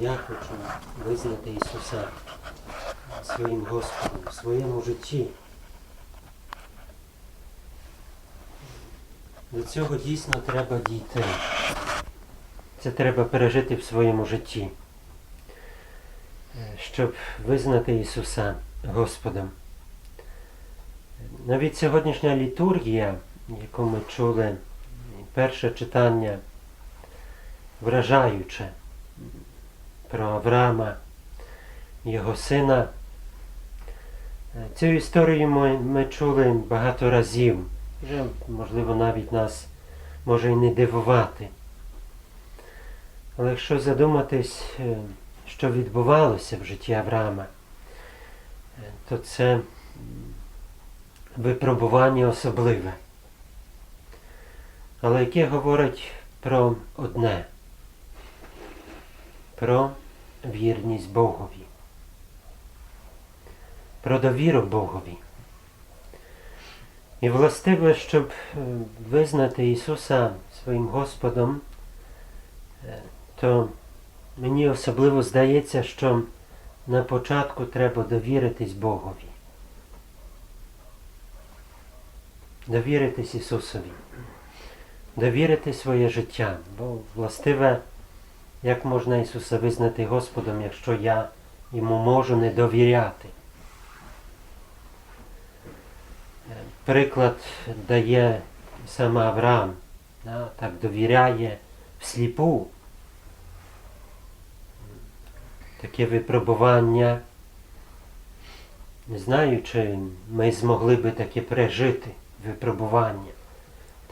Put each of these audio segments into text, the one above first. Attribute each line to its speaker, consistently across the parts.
Speaker 1: я хочу визнати Ісуса своїм Господом в своєму житті. До цього дійсно треба дійти. Це треба пережити в своєму житті, Е, щоб визнати Ісуса Господом. Навіть сьогоднішня літургія, яку ми чули, перше читання вражаюче про Авраама, його сина. Е, Цю історію ми, ми чули багато разів. Вже, можливо, навіть нас може і не дивувати. Але якщо задуматись, е, що відбувалося в житті Авраама, е, то це випробування особливе. Але яке говорить про одне про вірність Богові, про довіру Богові. І властиво, щоб е, визнати Ісуса своїм Господом, е, то мені особливо здається, що на початку треба довіритись Богові. Довіритись Ісусові. Довірити своє життя. Бо властиве як можна Ісуса визнати Господом, якщо я йому можу не довіряти? Е, Приклад дає сам Авраам, да, так довіряє всліпу. Таке випробування. Не знаю, чи ми змогли би таке пережити випробування.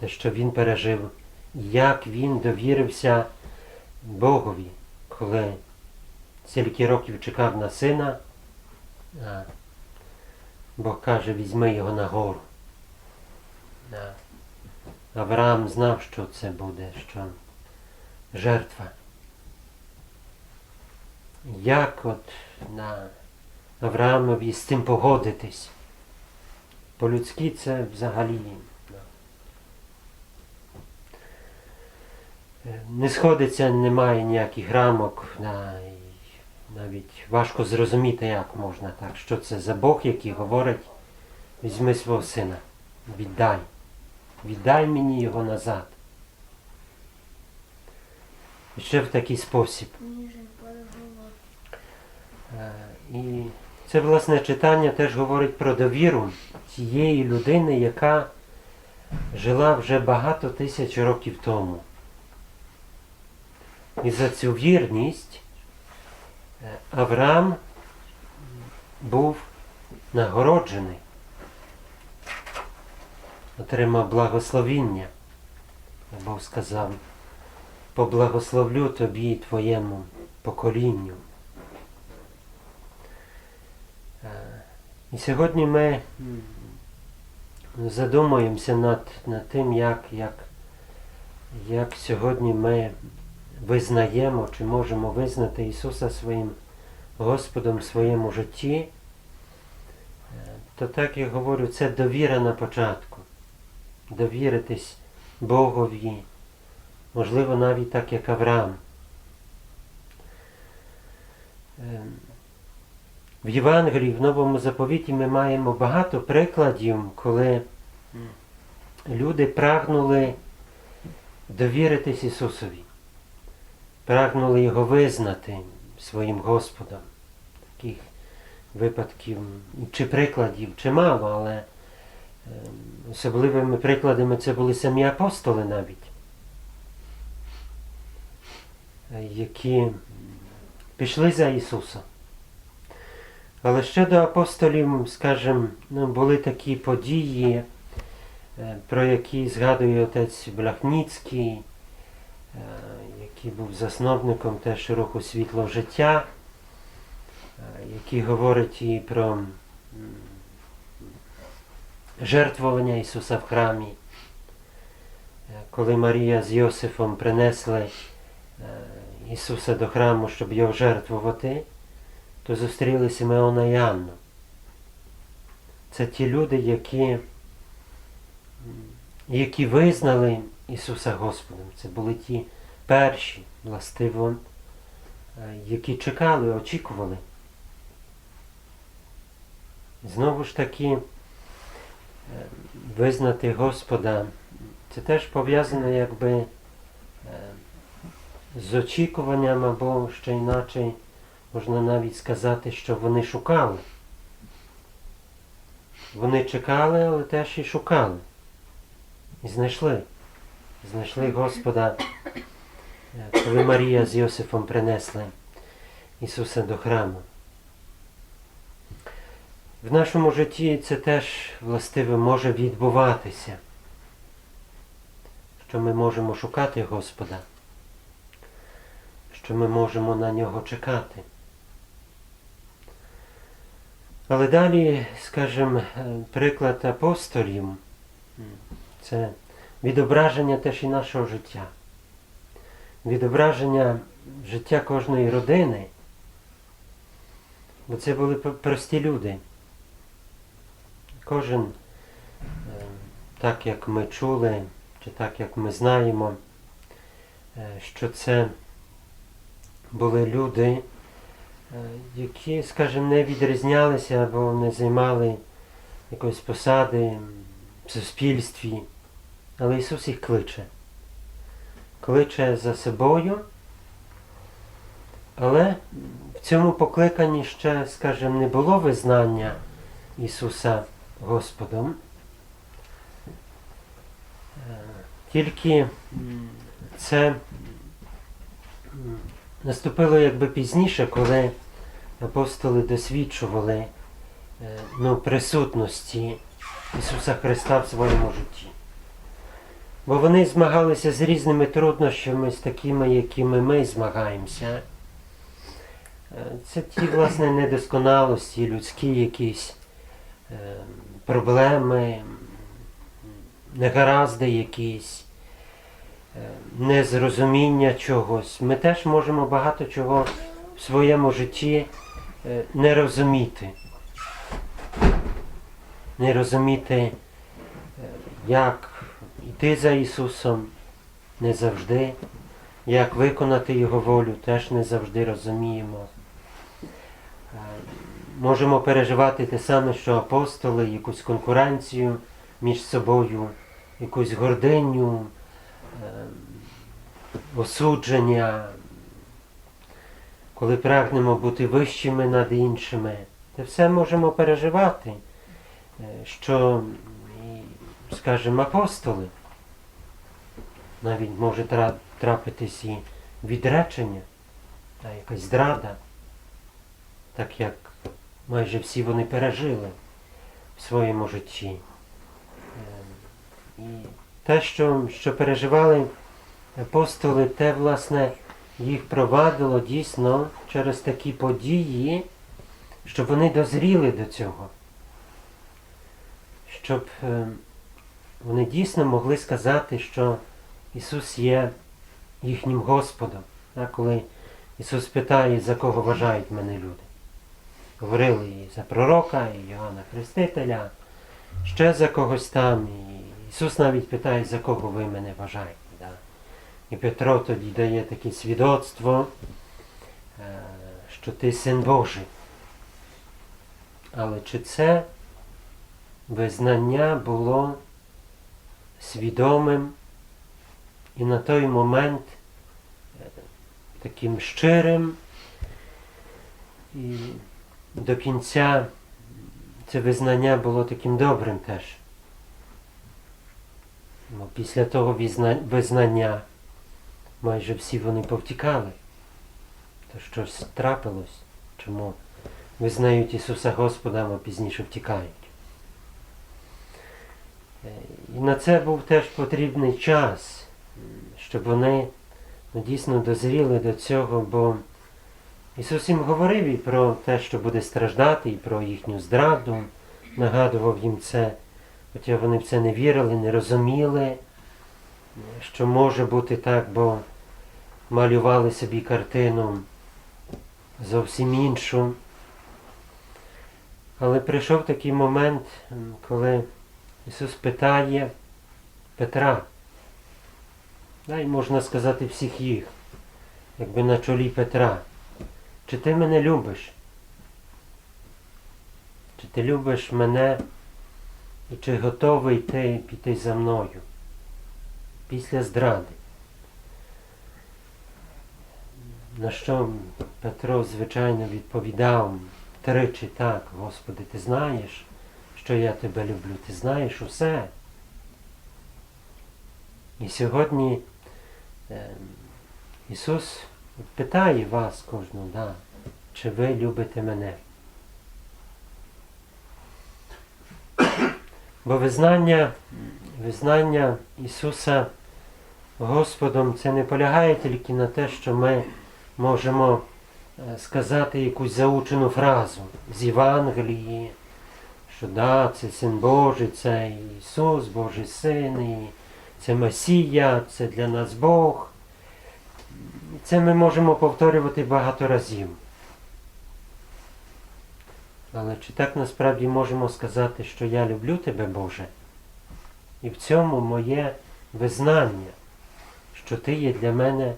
Speaker 1: Те, що він пережив, як він довірився Богові, коли стільки років чекав на сина, а Бог каже, візьми його на гору. Авраам знав, що це буде, що жертва. Як от на Авраамові з цим погодитись? По-людськи це взагалі. Не сходиться, немає ніяких рамок, навіть важко зрозуміти, як можна так. Що це за Бог, який говорить, візьми свого сина, віддай, віддай мені його назад. І ще в такий спосіб. Е, І це власне читання теж говорить про довіру тієї людини, яка жила вже багато тисяч років тому. І за цю вірність е, Авраам був нагороджений, отримав благословіння. Бог сказав, поблагословлю тобі і твоєму поколінню. Е, І сьогодні ми задумуємося над, над тим, як, як, як сьогодні ми визнаємо чи можемо визнати Ісуса своїм Господом в своєму житті. Е, То так я говорю, це довіра на початку. Довіритись Богові. Можливо, навіть так, як Авраам. Ем, в Євангелії, в Новому заповіті ми маємо багато прикладів, коли люди прагнули довіритись Ісусові, прагнули Його визнати своїм Господом. Таких випадків чи прикладів чимало, але ем, особливими прикладами це були самі апостоли навіть, е, які пішли за Ісусом. Але ще до апостолів, скажімо, ну, були такі події, е, про які згадує отець Бляхніцький, е, який був засновником теж руху світло життя, е, який говорить і про жертвування Ісуса в храмі. Е, Коли Марія з Йосифом принесли е, Ісуса до храму, щоб його жертвувати, то зустріли Симеона і Анну. Це ті люди, які, які визнали Ісуса Господом. Це були ті перші, властиво, е, які чекали, очікували. Знову ж таки, е, визнати Господа, це теж пов'язано якби е, з очікуванням, або ще іначе можна навіть сказати, що вони шукали. Вони чекали, але теж і шукали. І знайшли. Знайшли Господа, коли Марія з Йосифом принесли Ісуса до храму. В нашому житті це теж властиво може відбуватися, що ми можемо шукати Господа, що ми можемо на нього чекати. Але далі, скажімо, приклад апостолів це відображення теж і нашого життя, відображення життя кожної родини, бо це були прості люди. Кожен, е, так як ми чули, чи так як ми знаємо, е, що це були люди, е, які, скажімо, не відрізнялися або не займали якоїсь посади в суспільстві. Але Ісус їх кличе. Кличе за собою. Але в цьому покликанні ще, скажімо, не було визнання Ісуса Господом. Е, Тільки це наступило якби пізніше, коли апостоли досвідчували е, ну, присутності Ісуса Христа в своєму житті. Бо вони змагалися з різними труднощами, з такими, якими ми змагаємося. Е, Це ті, власне, недосконалості, людські якісь е, проблеми, негаразди якісь, е, незрозуміння чогось. Ми теж можемо багато чого в своєму житті не розуміти. Не розуміти, як йти за Ісусом не завжди, як виконати Його волю, теж не завжди розуміємо. Е, Можемо переживати те саме, що апостоли, якусь конкуренцію між собою, якусь гординю, е, осудження, коли прагнемо бути вищими над іншими. Це все можемо переживати, е, що, скажімо, апостоли. Навіть може тра- трапитись і відречення, та якась зрада, так як майже всі вони пережили в своєму житті. Ем, І те, що, що переживали апостоли, те, власне, їх провадило дійсно через такі події, щоб вони дозріли до цього. Щоб е, вони дійсно могли сказати, що Ісус є їхнім Господом. Коли Ісус питає, за кого вважають мене люди. Говорили і за пророка, і Йоанна Хрестителя, ще за когось там. І Ісус навіть питає, за кого ви мене вважаєте. Да? І Петро тоді дає таке свідоцтво, е, що ти син Божий. Але чи це визнання було свідомим і на той момент е, таким щирим і до кінця це визнання було таким добрим теж. Бо після того визнання майже всі вони повтікали. То щось трапилось, чому визнають Ісуса Господа, а пізніше втікають. І на це був теж потрібний час, щоб вони ну, дійсно дозріли до цього, бо Ісус їм говорив і про те, що буде страждати, і про їхню зраду, нагадував їм це, хоча вони в це не вірили, не розуміли, що може бути так, бо малювали собі картину зовсім іншу. Але прийшов такий момент, коли Ісус питає Петра, да, і можна сказати всіх їх, якби на чолі Петра. чи ти мене любиш? Чи ти любиш мене і чи готовий ти піти за мною після зради? На що Петро, звичайно, відповідав тричі так, Господи, ти знаєш, що я тебе люблю, ти знаєш усе. І сьогодні е, Ісус питає вас кожного, да, чи ви любите мене. Бо визнання, визнання Ісуса Господом це не полягає тільки на те, що ми можемо е, сказати якусь заучену фразу з Євангелії, що да, це Син Божий, це Ісус, Божий Син, і це Месія, це для нас Бог. Це ми можемо повторювати багато разів. Але чи так насправді можемо сказати, що я люблю тебе, Боже? І в цьому моє визнання, що Ти є для мене е,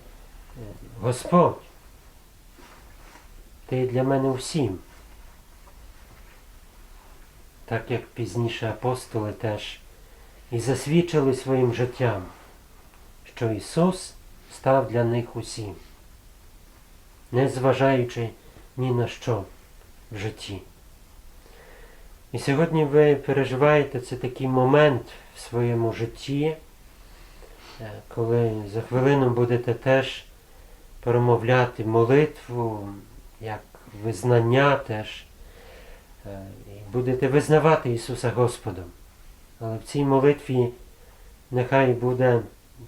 Speaker 1: Господь. Ти є для мене всім. Так як пізніше апостоли теж і засвідчили своїм життям, що Ісус став для них усім, не зважаючи ні на що в житті. І сьогодні ви переживаєте це такий момент в своєму житті, е, коли за хвилину будете теж промовляти молитву, як визнання теж, е, будете визнавати Ісуса Господом. Але в цій молитві нехай буде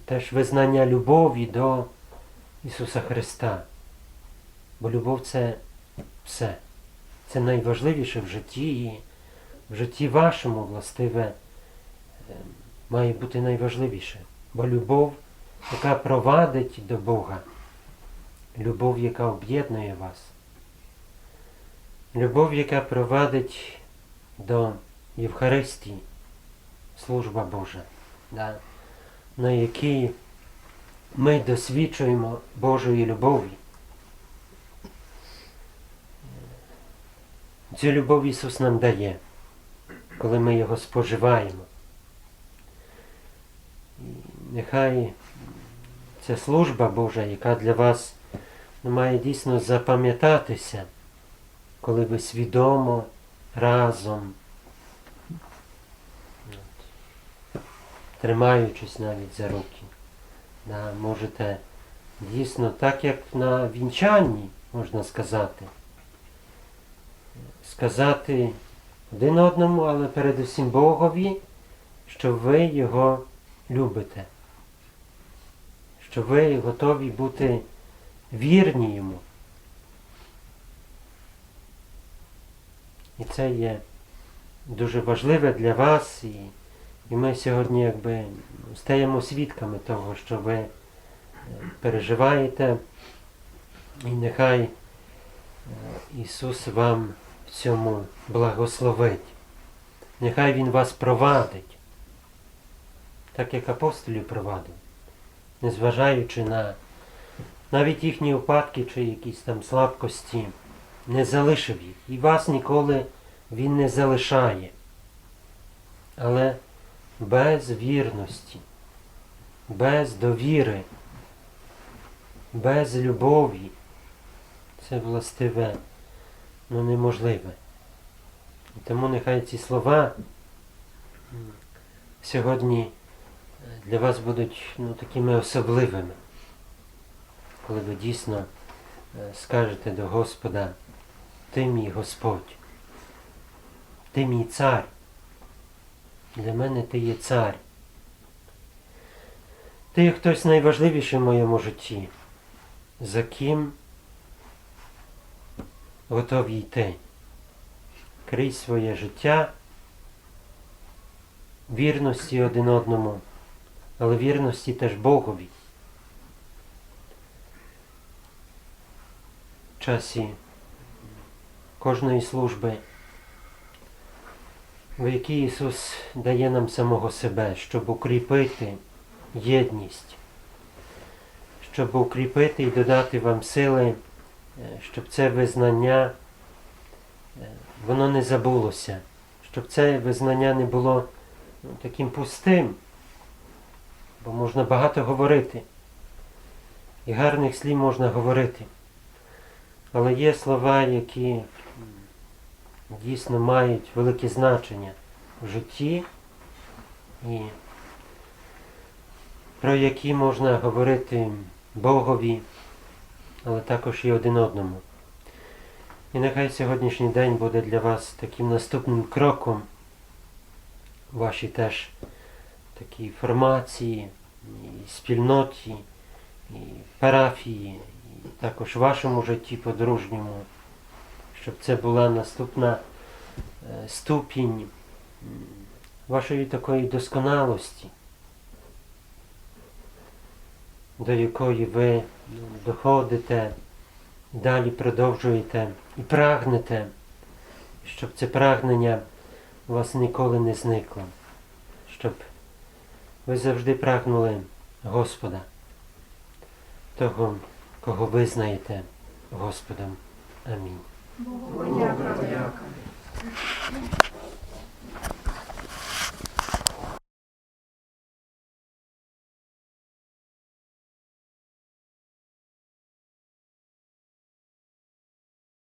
Speaker 1: теж визнання любові до Ісуса Христа. Бо любов це все. Це найважливіше в житті і в житті вашому, властиве, е, має бути найважливіше. Бо любов, яка провадить до Бога, любов, яка об'єднує вас, любов, яка провадить до Євхаристії, служба Божа, да, на якій ми досвідчуємо Божої любові. Цю любов Ісус нам дає, коли ми його споживаємо. І нехай ця служба Божа, яка для вас ну, має дійсно запам'ятатися, коли ви свідомо разом, тримаючись навіть за руки, да, можете дійсно, так як на вінчанні, можна сказати, сказати один одному, але передусім Богові, що ви його любите, що ви готові бути вірні йому. І це є дуже важливе для вас, і, і ми сьогодні якби стаємо свідками того, що ви е, переживаєте, і нехай е, Ісус вам в цьому благословить. Нехай Він вас провадить, так як апостолів провадив, незважаючи на навіть їхні упадки чи якісь там слабкості, не залишив їх. І вас ніколи Він не залишає. Але без вірності, без довіри, без любові це властиве ну, неможливе. І тому нехай ці слова сьогодні для вас будуть ну, такими особливими, коли ви дійсно е, скажете до Господа, Ти мій Господь, Ти мій цар. Для мене ти є цар. Ти є хтось найважливіший в моєму житті, за ким готові йти крізь своє життя, вірності один одному, але вірності теж Богові. В часі кожної служби, в якій Ісус дає нам самого себе, щоб укріпити єдність, щоб укріпити і додати вам сили е, щоб це визнання е, воно не забулося, щоб це визнання не було ну, таким пустим, бо можна багато говорити. І гарних слів можна говорити. Але є слова, які дійсно мають велике значення в житті і про які можна говорити Богові, але також і один одному. І нехай сьогоднішній день буде для вас таким наступним кроком у вашій теж такій формації, і спільноті, і парафії, і також в вашому житті подружньому, щоб це була наступна е, ступінь вашої такої досконалості, до якої ви ну, доходите, далі продовжуєте і прагнете, щоб це прагнення у вас ніколи не зникло, щоб ви завжди прагнули Господа, того, кого визнаєте Господом. Амінь.
Speaker 2: Богу.